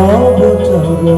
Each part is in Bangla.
তব চরণে।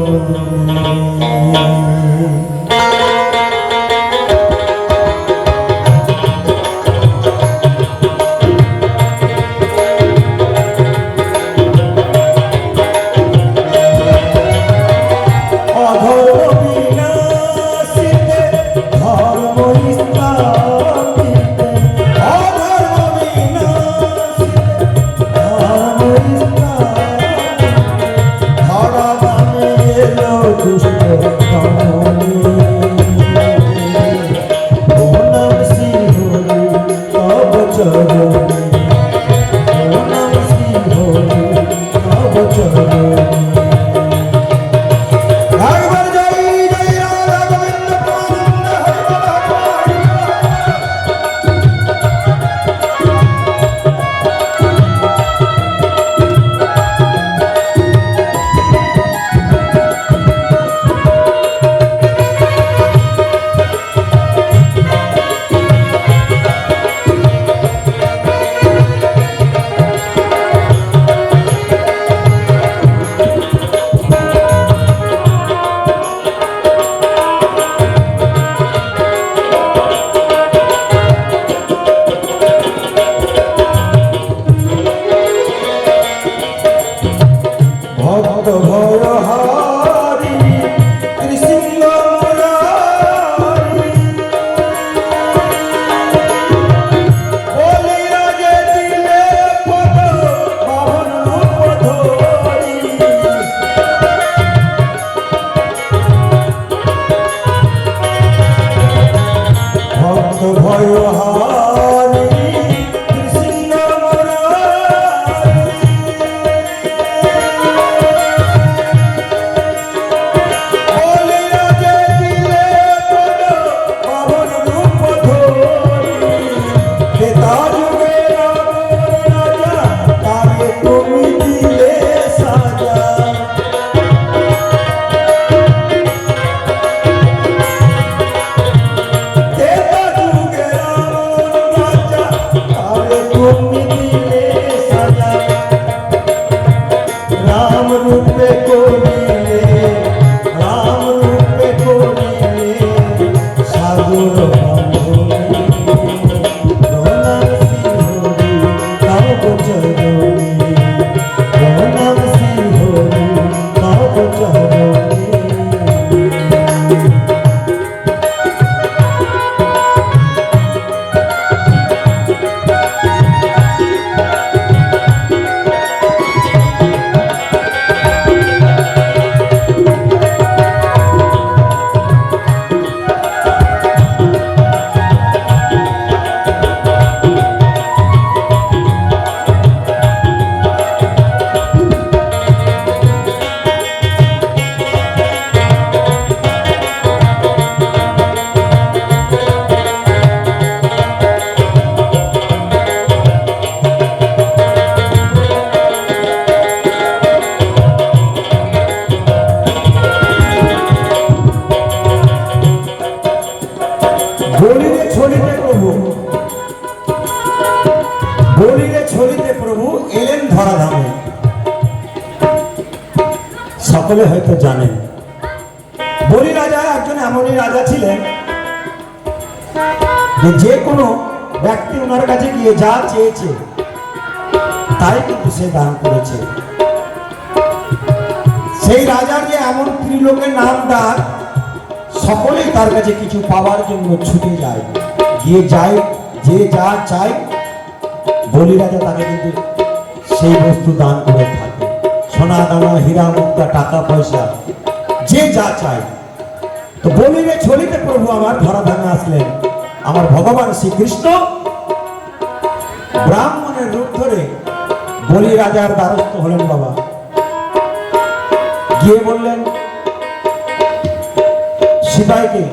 ভয় হারি সকলে হয়তো জানেন বলি রাজা, একজন এমনই রাজা ছিলেন যে কোনো ব্যক্তি ওনার কাছে গিয়ে যা চেয়েছে, তাই কিন্তু সে দান করেছে। সেই রাজার যে এমন ত্রিলোকের নাম ডাক সকলেই তার কাছে কিছু পাওয়ার জন্য ছুটে যায়। গিয়ে যায়, যে যা চায়, বলি রাজা তাকে কিন্তু সেই বস্তু দান করে থাকে। সোনা দানা, হীরা, মুক্তা, টাকা, পয়সা, যে যা চায়। তো বলিলে ছড়িতে প্রভু আমার ধরা ধামে আসলেন। আমার ভগবান শ্রীকৃষ্ণ ব্রাহ্মণের রূপ ধরে বলি রাজার দ্বারস্থ হলেন বাবা। গিয়ে বললেন সিপাইকে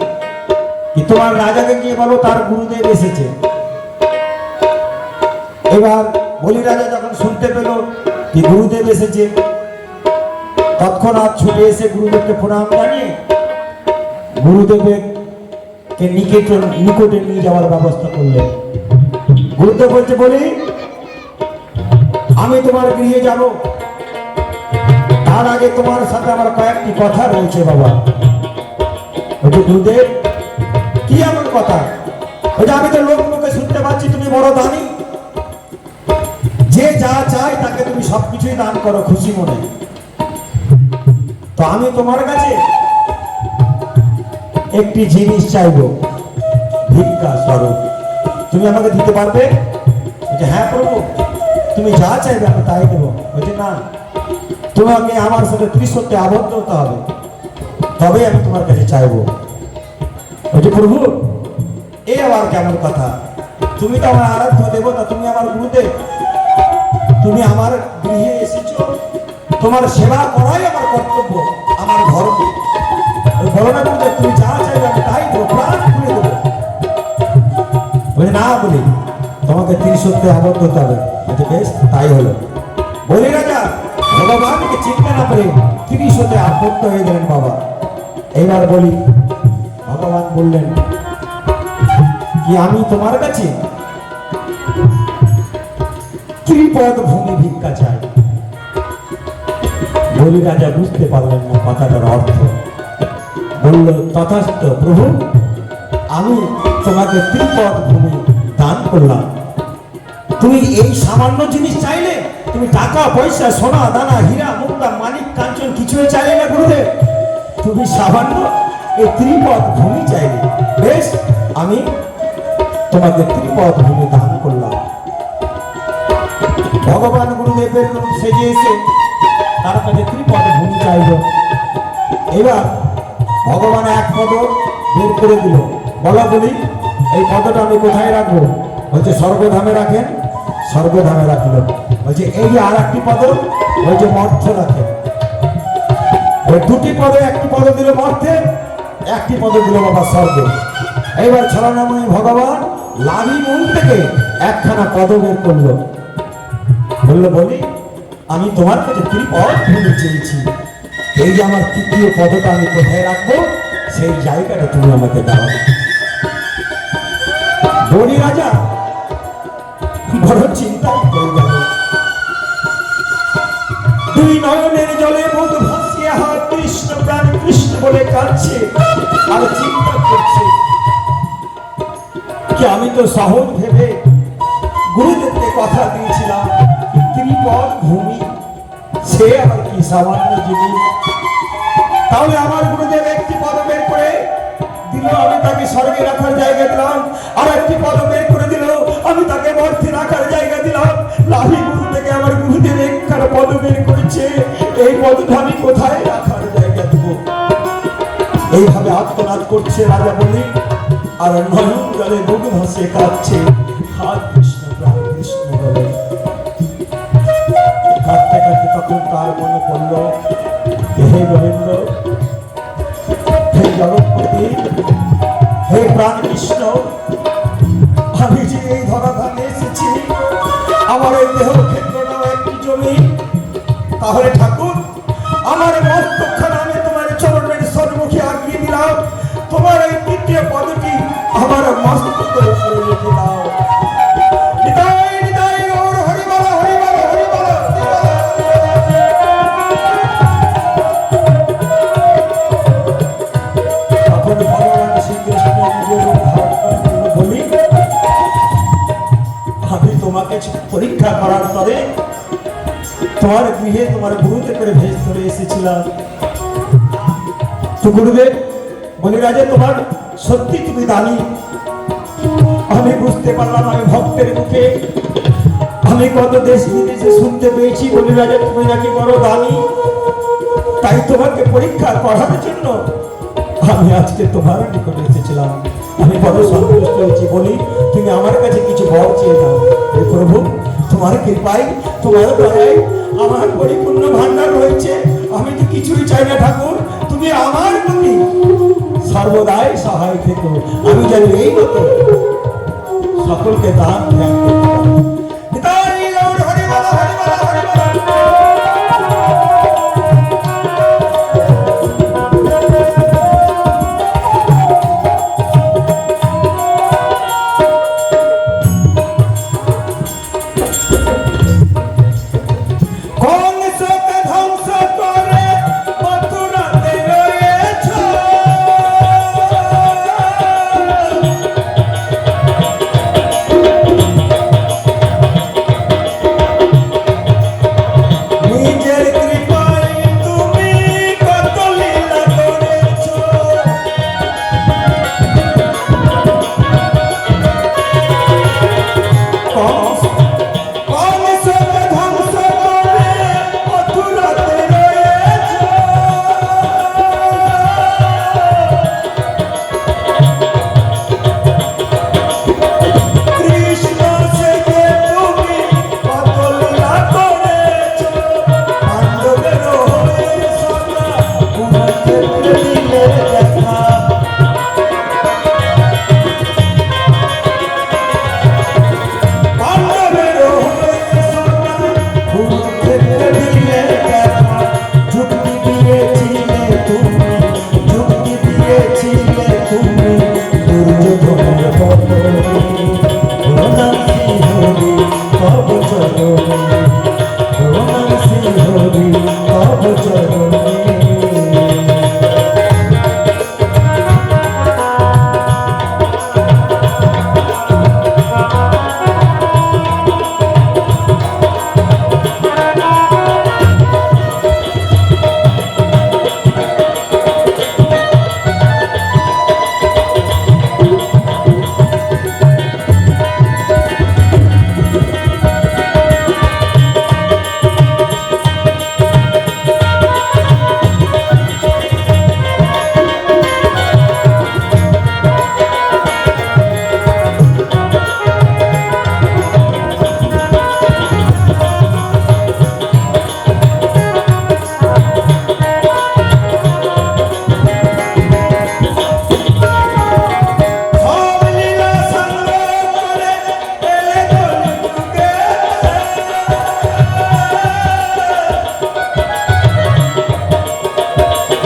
কি তোমার রাজাকে গিয়ে বলো, তার গুরুদেব এসেছে। এবার বলি রাজা যখন শুনতে পেল, কি গুরুদেব এসেছে? তৎক্ষণাৎ ছুটে এসে গুরুদেবকে প্রণাম জানিয়ে গুরুদেবের কে নিকটে নিকটে নিয়ে যাওয়ার ব্যবস্থা করলেন। গুরুদেব বলছে, বলি, আমি তোমার গৃহে যাব। তার আগে তোমার সাথে আমার কয়েকটি কথা রয়েছে বাবা। বলছে, গুরুদেব, কি এমন কথা? ওটা আমি তো লোক মুখে শুনতে পাচ্ছি, তুমি বড় দানি যে যা চায় তাকে তুমি সবকিছুই দান করো, খুশি মনে। তো আমি তোমার কাছে একটি জিনিস চাইব। ভিক্ষা স্বরূপ। তুমি আমাকে দিতে পারবে? বলছে হ্যাঁ প্রভু, তুমি যা চাইবে আমি তাই দেবো। বলছে, না, তোমাকে আমার সাথে ত্রিশত্বে আবদ্ধ হতে হবে। তবেই আমি তোমার কাছে চাইব। বলছে, প্রভু, এ আবার কেমন কথা? তুমি তো আমার আরাধ্য দেবতা, তুমি আমার গুরুদেব। তুমি আমার তোমার সেবা করাই আমার কর্তব্য, আমার ধর্ম। ওই বলো তুমি যা চাইবে আমি তাই দেবো। বলে, না বলি, তোমাকে ত্রিশত্বে আবদ্ধ হতে হবে। বলছে বেশ, তাই হলো। বলি রাজা ভগবানকে চিন্তা না করে ত্রিশতে আবদ্ধ হয়ে গেলেন বাবা। এইবার বলি, ভগবান বললেন, কি আমি তোমার কাছে ত্রিপদ ভূমি ভিক্ষা চাই? বলি রাজা বুঝতে পারলেন না কথাটার অর্থ। বলল, তথাস্থ, প্রভু, আমি তোমাকে ত্রিপদ ভূমি দান করলাম। তুমি এই সামান্য জিনিস চাইলে, তুমি টাকা, পয়সা, সোনা, দানা, হীরা, মুক্তা, মানিক, কাঞ্চন কিছুই চাইলে না গুরুদেব। তুমি সামান্য এই ত্রিপদ ভূমি চাইলে। বেশ, আমি তোমাকে ত্রিপদ ভূমি দান করলাম। ভগবান গুরুদেবের সেজে এসে তার কাছে ত্রিপদ ভূমি চাইল। এবার ভগবান এক পদ বের করে দিল। বলা বলি এই পদটা আমি কোথায় রাখব? বলছে, স্বর্গধামে রাখেন, স্বর্গধামে রাখল। বলছে, এই যে আর একটি পদ যে মর্থ রাখেন। দুটি পদে একটি পদ দিল মর্থে, একটি পদ দিল বাবা স্বর্গে। এইবার ছলনাময়ী ভগবান লাভি মূল থেকে একখানা পদ বের করল। বলল, বলি আমি তোমার কাছে ত্রিপদ ভুলে চেয়েছি। এই যে আমার তৃতীয় পদটা আমি কোথায় রাখব, সেই জায়গাটা তুমি আমাকে দাও। বলি রাজা, বড় চিন্তায় নয়নের জলে হাত কৃষ্ণ প্রাণ কৃষ্ণ বলে কাঁদছে আর চিন্তা করছে। কি আমি তো সহজ ভেবে গুরুদেবকে কথা দিয়েছিলাম? ত্রিপদ ভূমি। সে আবার কি? সামান্য জিনিস তাহলে আমার গুরুদেব একটি পদ বের করে দিল, আমি তাকে স্বর্গে রাখার জায়গা দিলাম। আর একটি পদ বের করে দিল, আমি তাকে মর্থে রাখার জায়গা দিলাম। লাভি গুরু থেকে আমার গুরুদেব একখানা পদ বের করেছে। এই পদটা আমি কোথায় রাখার জায়গা দেবো? এইভাবে আত্মনাদ করছে রাজা বলি আর নয়ন জলে বুক ভাসে কাঁদছে। হাত এসেছিলাম তো গুরুদেব, বলি তোমার সত্যি তুমি দামি। আমি বুঝতে পারলাম, আমি ভক্তের মুখে আমি কত দেশ বিদেশে শুনতে পেয়েছি, বলি তুমি নাকি বড় দামি। তাই তোমাকে পরীক্ষা করার জন্য আমি আজকে তোমার নিকটে এসেছিলাম। আমি বড় সন্তুষ্ট হয়েছি, বলি, তুমি আমার কাছে কিছু বর চেয়ে দাও হে প্রভু, তোমার কৃপায়, তোমার দয়ায় আমার পরিপূর্ণ ভান্ডার রয়েছে। আমি তো কিছুই চাই না ঠাকুর। তুমি আমার প্রতি সর্বদাই সহায় থেকো। আমি জানি এই মতো সকলকে দান ধ্যান করতে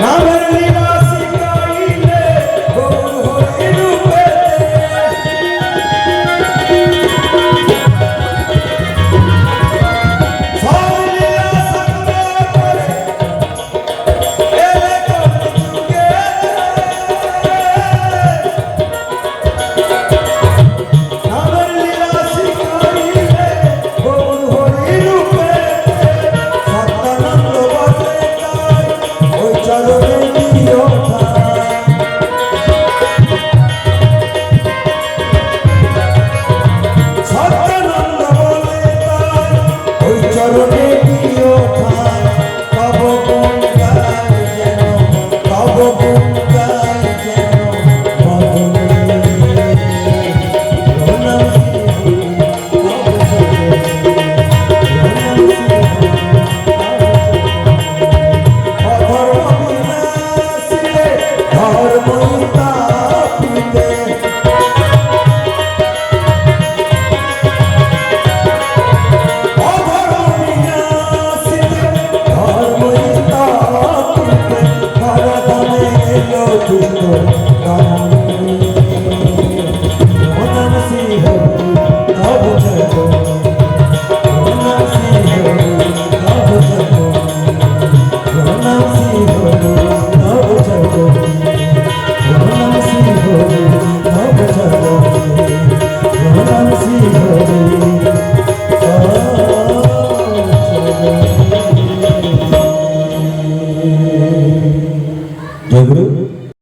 ஆமா